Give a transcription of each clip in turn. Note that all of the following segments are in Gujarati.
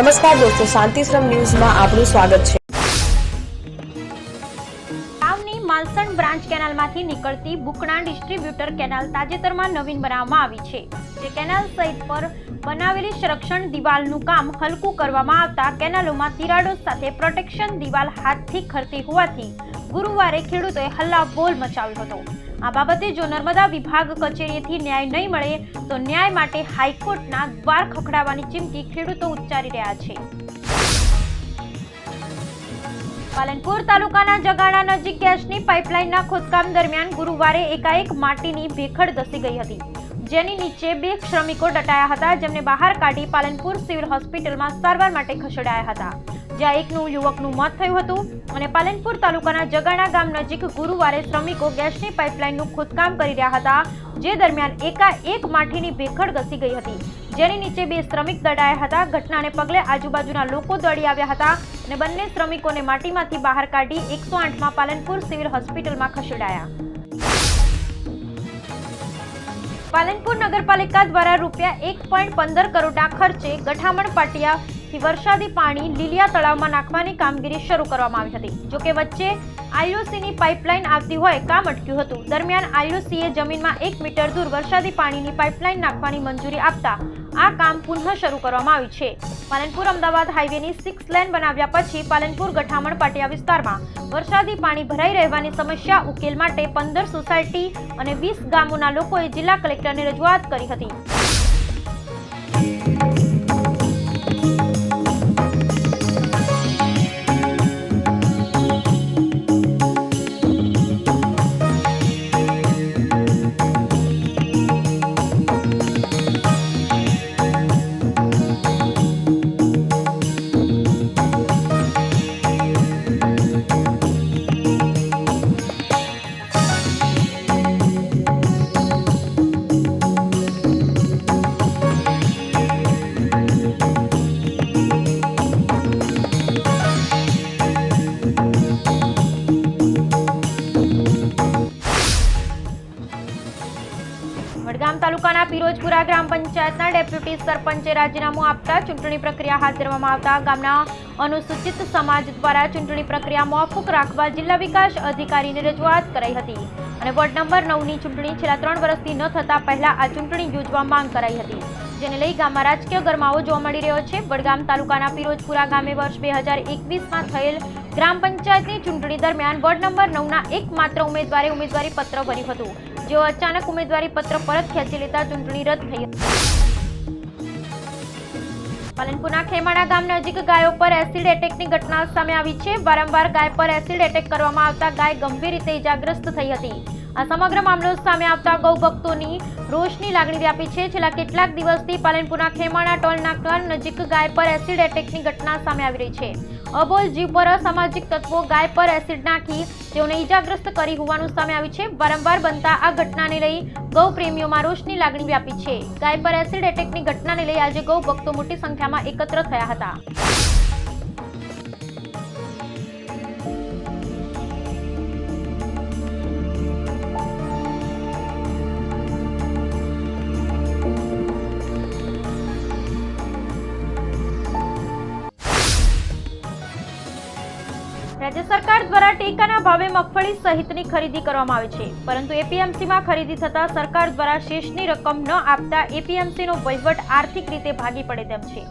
નમસ્કાર દોસ્તો, શાંતિશ્રમ ન્યૂઝમાં આપનું સ્વાગત છે. માલસણ બ્રાન્ચ કેનાલમાંથી નીકળતી બુકણા ડિસ્ટ્રીબ્યુટર કેનાલ તાજેતરમાં નવીન બનાવવામાં આવી છે. જે કેનાલ સહિત પર બનાવેલી સંરક્ષણ દિવાલનું કામ હલકું કરવામાં આવતા કેનાલોમાં તિરાડો સાથે પ્રોટેક્શન દિવાલ હાથથી ખરતી હોવાથી ગુરુવારે ખેડૂતોએ હલ્લા બોલ મચાવ્યો હતો. આ બાબતે જો નર્મદા વિભાગ કચેરીએથી ન્યાય નહીં મળે, તો ન્યાય માટે હાઈકોર્ટના દ્વાર ખખડાવવાની ચીમકી ખેડૂતો ઉચ્ચારી રહ્યા છે. પાલનપુર તાલુકાના જગાણા નજીક ગેસની પાઇપલાઇનના ખોદકામ દરમિયાન ગુરુવારે એકાએક માટીની ભેખડ ધસી ગઈ હતી. જેની નીચે બે શ્રમિકો દટાયા હતા, જેમને બહાર કાઢી પાલનપુર સિવિલ હોસ્પિટલમાં સારવાર માટે ખસેડાયા હતા. જ્યાં એકનું યુવકનું મોત થયું હતું અને પાલનપુર તાલુકાના જગાણા ગામ નજીક ગુરુવારે શ્રમિકો ગેસની પાઇપલાઇનનું ખોદકામ કરી રહ્યા હતા, જે દરમિયાન એકાએક માઠીની ભેખડ ઘસી ગઈ હતી. જેની નીચે બે શ્રમિક દડાયા હતા. ઘટનાને પગલે આજુબાજુના લોકો દોડી આવ્યા હતા અને બંને શ્રમિકોને માટીમાંથી બહાર કાઢી એકસો આઠમાં પાલનપુર સિવિલ હોસ્પિટલમાં ખસેડાયા. પાલનપુર નગરપાલિકા દ્વારા રૂપિયા એક પોઈન્ટ પંદર કરોડના ખર્ચે ગઠામણ પાટિયાથી વરસાદી પાણી લીલિયા તળાવમાં નાખવાની કામગીરી શરૂ કરવામાં આવી હતી. જોકે વચ્ચે આઈઓસીની પાઇપલાઇન આવતી હોય કામ અટક્યું હતું. દરમિયાન આઈઓસીએ જમીનમાં એક મીટર દૂર વરસાદી પાણીની પાઇપલાઇન નાખવાની મંજૂરી આપતા આ કામ પુનઃ શરૂ કરવામાં આવ્યું છે. પાલનપુર અમદાવાદ હાઈવેની સિક્સ લેન બનાવ્યા પછી પાલનપુર ગઠામણ પાટિયા વિસ્તારમાં વરસાદી પાણી ભરાઈ રહેવાની સમસ્યા ઉકેલ માટે પંદર સોસાયટી અને વીસ ગામોના લોકોએ જિલ્લા કલેક્ટરને રજૂઆત કરી હતી. પંચાયતના ડેપ્યુટી સરપંચે રાજીનામું આપતા ચૂંટણી પ્રક્રિયા હાથ ધરવામાં આવતા ગામના અનુસૂચિત સમાજ દ્વારા ચૂંટણી પ્રક્રિયા મોકૂફ રાખવા જિલ્લા વિકાસ અધિકારીને રજૂઆત કરાઈ હતી. અને વોર્ડ નંબર નવની ચૂંટણી છેલ્લા ત્રણ વર્ષથી ન થતા પહેલા આ ચૂંટણી યોજવા માંગ કરાઈ હતી. જેને લઈ ગામમાં રાજકીય ગરમાવો જોવા મળી રહ્યો છે. વડગામ તાલુકાના પિરોજપુરા ગામે વર્ષ બે હજાર એકવીસમાં થયેલ ગ્રામ પંચાયતની ચૂંટણી દરમિયાન વોર્ડ નંબર નવના એકમાત્ર ઉમેદવારે ઉમેદવારી પત્ર ભર્યું હતું. જેઓ અચાનક ઉમેદવારી પત્ર પરત ખેંચી લેતા ચૂંટણી રદ થઈ પાલનપુરના ખેમાણા ગામ નજીક ગાયો પર એસિડ એટેકની ઘટના સામે આવી છે. વારંવાર ગાય પર એસિડ એટેક કરવામાં આવતા ગાય ગંભીર રીતે ઇજાગ્રસ્ત થઈ હતી. આ સમગ્ર મામલો સામે આવતા ગૌ ભક્તોની રોષની લાગણી વ્યાપી છે. છેલ્લા કેટલાક દિવસથી પાલનપુરના ખેમાણા ટોલ નાકા નજીક ગાય પર એસિડ એટેકની ઘટના સામે આવી રહી છે. અબોલ જીવ પર અસામાજિક તત્વો ગાય પર એસિડ નાખી તેઓને ઈજાગ્રસ્ત કરી હોવાનું સામે આવ્યું છે. વારંવાર બનતા આ ઘટનાને લઈ ગૌ પ્રેમીઓમાં રોષની લાગણી વ્યાપી છે. ગાય પર એસિડ એટેકની ઘટનાને લઈ આજે ગૌ ભક્તો મોટી સંખ્યામાં એકત્ર થયા હતા. રાજ્ય સરકાર દ્વારા ટેકાના ભાવે મગફળી સહિતની ખરીદી કરવામાં આવે છે. પરંતુ એપીએમસીમાં ખરીદી થતા સરકાર દ્વારા શેષની રકમ ન આપતા એપીએમસીનો વહીવટ આર્થિક રીતે ભાગી પડે તેમ છે.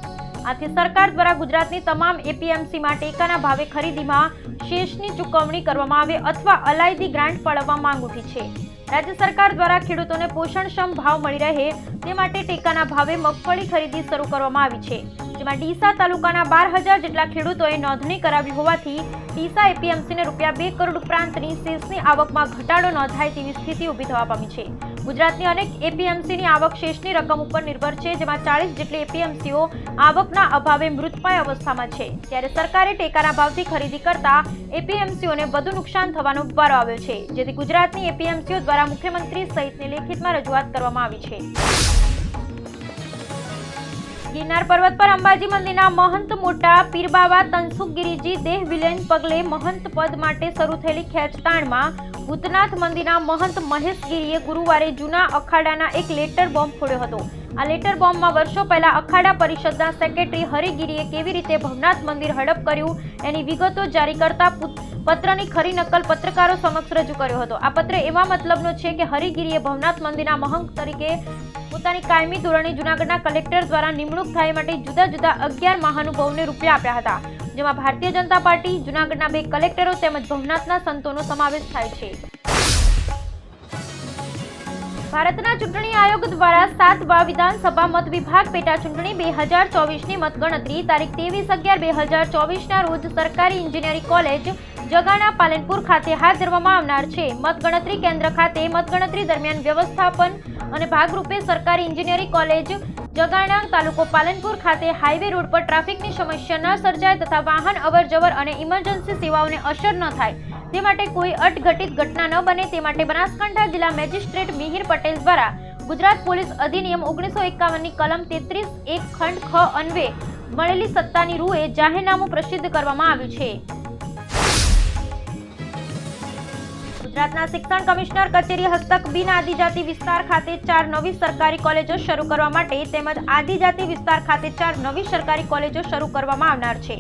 આથી સરકાર દ્વારા ગુજરાતની તમામ એપીએમસીમાં ટેકાના ભાવે ખરીદીમાં શેષની ચૂકવણી કરવામાં આવે અથવા અલાયદી ગ્રાન્ટ ફાળવવા માંગ ઉઠી છે. રાજ્ય સરકાર દ્વારા ખેડૂતોને પોષણક્ષમ ભાવ મળી રહે તે માટે ટેકાના ભાવે મગફળી ખરીદી શરૂ કરવામાં આવી છે. જેમાં ડીસા તાલુકાના બાર હજાર જેટલા ખેડૂતોએ નોંધણી કરાવી હોવાથી ડીસા એપીએમસીને રૂપિયા બે કરોડ ઉપરાંતની શેષની આવકમાં ઘટાડો નોંધાય તેવી સ્થિતિ ઊભી થવા પામી છે. ગુજરાતની અનેક એપીએમસીની આવક શેષની રકમ ઉપર નિર્ભર છે, જેમાં ચાળીસ જેટલી એપીએમસીઓ આવકના અભાવે મૃતપાય અવસ્થામાં છે. ત્યારે સરકારે ટેકાના ભાવથી ખરીદી કરતા એપીએમસીઓને વધુ નુકસાન થવાનો વારો આવ્યો છે, જેથી ગુજરાતની એપીએમસીઓ દ્વારા મુખ્યમંત્રી સહિતની લેખિતમાં રજૂઆત કરવામાં આવી છે. ગિરનાર પર્વત પર અંબાજી મંદિરના મહંત મોટા પીરબાવા તનસુખ ગિરિજી દેહ વિલયન પગલે મહંત પદ માટે શરૂ થયેલી ખેંચતાણમાં ભૂતનાથ મંદિરના મહંત મહેશગીરીએ ગુરુવારે જૂના અખાડાના એક લેટર બોમ્બ ફોડ્યો હતો. આ લેટર બોમ્બમાં વર્ષો પહેલા અખાડા પરિષદના સેક્રેટરી હરિગીરીએ કેવી રીતે ભવનાથ મંદિર હડપ કર્યું એની વિગતો જારી કરતા પત્રની ખરી નકલ પત્રકારો સમક્ષ રજૂ કર્યો હતો. આ પત્ર એવા મતલબનો છે કે હરિગીરીએ ભવનાથ મંદિરના મહંત તરીકે પોતાની કાયમી ધોરણે જૂનાગઢના કલેક્ટર દ્વારા નિમણૂક થાય માટે જુદા જુદા અગિયાર મહાનુભાવોને રૂપિયા આપ્યા હતા. જેમાં ભારતીય જનતા પાર્ટી, જૂનાગઢના બે કલેક્ટરો તેમજ ભવનાથના સંતોનો સમાવેશ થાય છે. ભારતના ચૂંટણી આયોગ દ્વારા સાતમા વિધાનસભા મત વિભાગ પેટા ચૂંટણી બે હજાર ચોવીસની મતગણતરી તારીખ ત્રેવીસ અગિયાર બે હજાર ચોવીસના રોજ સરકારી એન્જિનિયરિંગ કોલેજ જગાણા પાલનપુર ખાતે હાથ ધરવામાં આવનાર છે. મતગણતરી કેન્દ્ર ખાતે મતગણતરી દરમિયાન વ્યવસ્થાપન અને ભાગરૂપે સરકારી એન્જિનિયરિંગ કોલેજ જગાણા તાલુકો પાલનપુર ખાતે હાઈવે રોડ પર ટ્રાફિકની સમસ્યા ન સર્જાય તથા વાહન અવરજવર અને ઇમરજન્સી સેવાઓને અસર ન થાય. તે માટે કોઈ અટઘટિત ઘટના ન બને તે માટે બનાસકાંઠા જિલ્લા મેજિસ્ટ્રેટ મિહિર પટેલ દ્વારા ગુજરાત પોલીસ અધિનિયમ ઓગણીસો એકાવનની કલમ તેત્રીસ એક ખંડ ખ અન્વે મળેલી સત્તાની રૂએ જાહેરનામું પ્રસિદ્ધ કરવામાં આવ્યું છે. ગુજરાતના શિક્ષણ કમિશનર કચેરી હસ્તક બિન આદિજાતિ વિસ્તાર ખાતે ચાર નવી સરકારી કોલેજો શરૂ કરવા માટે તેમજ આદિજાતિ વિસ્તાર ખાતે ચાર નવી સરકારી કોલેજો શરૂ કરવામાં આવનાર છે.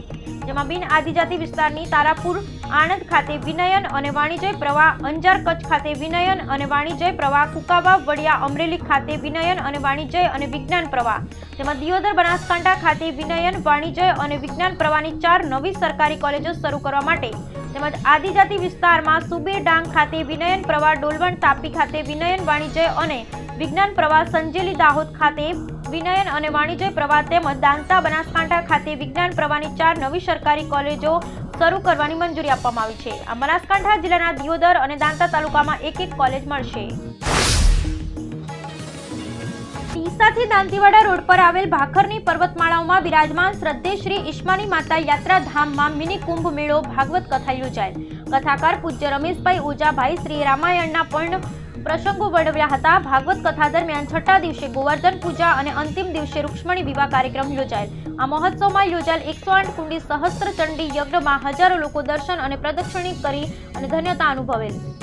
જેમાં બિન આદિજાતિ વિસ્તારની તારાપુર, આણંદ ખાતે વિનયન અને વાણિજ્ય પ્રવાહ, અંજાર કચ્છ ખાતે વિનયન અને વાણિજ્ય પ્રવાહ કુકાબા વડિયા, અમરેલી ખાતે વિનયન અને વાણિજ્ય અને વિજ્ઞાન પ્રવાહ. તેમાં દિયોદર, બનાસકાંઠા ખાતે વિનયન, વાણિજ્ય અને વિજ્ઞાન પ્રવાહની ચાર નવી સરકારી કોલેજો શરૂ કરવા માટે તેમજ આદિજાતિ વિસ્તારમાં સુબીર ડાંગ ખાતે વિનયન પ્રવાહ ડોલવણ તાપી ખાતે વિનયન વાણિજ્ય અને વિજ્ઞાન પ્રવાહ સંજેલી દાહોદ ખાતે વિનયન અને વાણિજ્ય પ્રવાહ તેમજ દાંતા બનાસકાંઠા ખાતે વિજ્ઞાન પ્રવાહની ચાર નવી સરકારી કોલેજો શરૂ કરવાની મંજૂરી આપવામાં આવી છે. આ બનાસકાંઠા જિલ્લાના દિયોદર અને દાંતા તાલુકામાં એક એક કોલેજ મળશે. ડીસાથી દાંતીવાડા રોડ પર આવેલ ભાખરની પર્વતમાળાઓમાં બિરાજમાન શ્રદ્ધે શ્રી ઈશ્માની માતા યાત્રાધામમાં મિની કુંભ મેળો ભાગવત કથા યોજાયેલ કથાકાર પૂજ્ય રમેશભાઈ ઓજાભાઈ શ્રી રામાયણના પણ પ્રસંગો વર્ણવ્યા હતા. ભાગવત કથા દરમિયાન છઠ્ઠા દિવસે ગોવર્ધન પૂજા અને અંતિમ દિવસે રૂક્ષ્મણી વિવાહ કાર્યક્રમ યોજાયેલ. આ મહોત્સવમાં યોજાયેલ એકસો આઠ કુંડી સહસ્ત્ર ચંડી યજ્ઞમાં હજારો લોકો દર્શન અને પ્રદક્ષિણી કરી અને ધન્યતા અનુભવેલ.